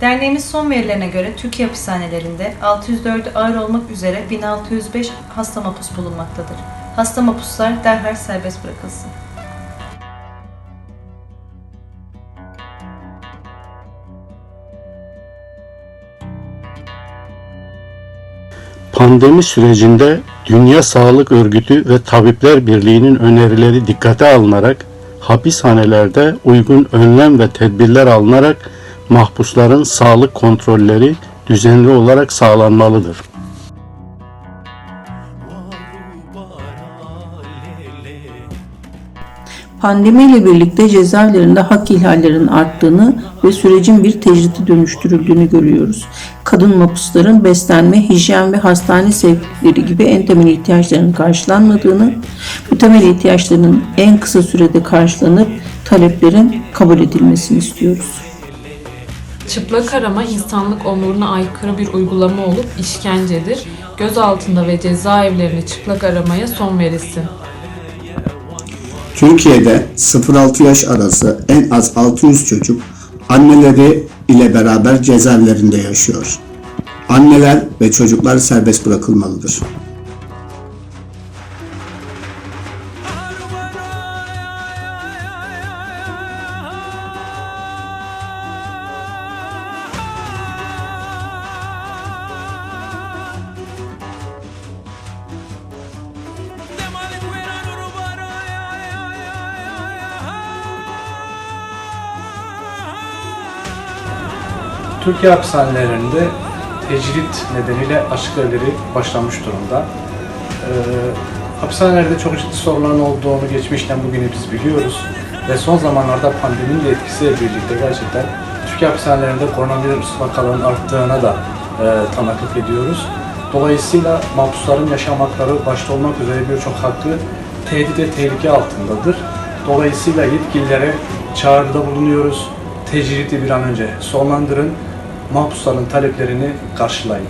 Derneğimiz son verilerine göre Türkiye hapishanelerinde 604 ağır olmak üzere 1605 hasta mahpus bulunmaktadır. Hasta mahpuslar derhal serbest bırakılsın. Pandemi sürecinde Dünya Sağlık Örgütü ve Tabipler Birliği'nin önerileri dikkate alınarak hapishanelerde uygun önlem ve tedbirler alınarak mahpusların sağlık kontrolleri düzenli olarak sağlanmalıdır. Pandemiyle birlikte cezaevlerinde hak ihlallerinin arttığını ve sürecin bir tecridi dönüştürüldüğünü görüyoruz. Kadın mahpusların beslenme, hijyen ve hastane sevkleri gibi en temel ihtiyaçlarının karşılanmadığını, bu temel ihtiyaçların en kısa sürede karşılanıp taleplerin kabul edilmesini istiyoruz. Çıplak arama insanlık onuruna aykırı bir uygulama olup işkencedir. Gözaltında ve cezaevlerinde çıplak aramaya son verilsin. Türkiye'de 0-6 yaş arası en az 600 çocuk anneleri ile beraber cezaevlerinde yaşıyor. Anneler ve çocuklar serbest bırakılmalıdır. Türkiye hapishanelerinde tecrit nedeniyle evleri başlamış durumda. Ee, hapishanelerde çok ciddi sorunların olduğunu geçmişten bugüne biz biliyoruz. Ve son zamanlarda pandeminin de etkisiyle birlikte gerçekten Türkiye hapishanelerinde koronavirüs vakalarının arttığına da e, tanıklık ediyoruz. Dolayısıyla mahpusların yaşam hakları başta olmak üzere birçok hakkı tehdit ve tehlike altındadır. Dolayısıyla yetkililere çağrıda bulunuyoruz. Tecridi bir an önce sonlandırın. Mahpusların taleplerini karşılayın.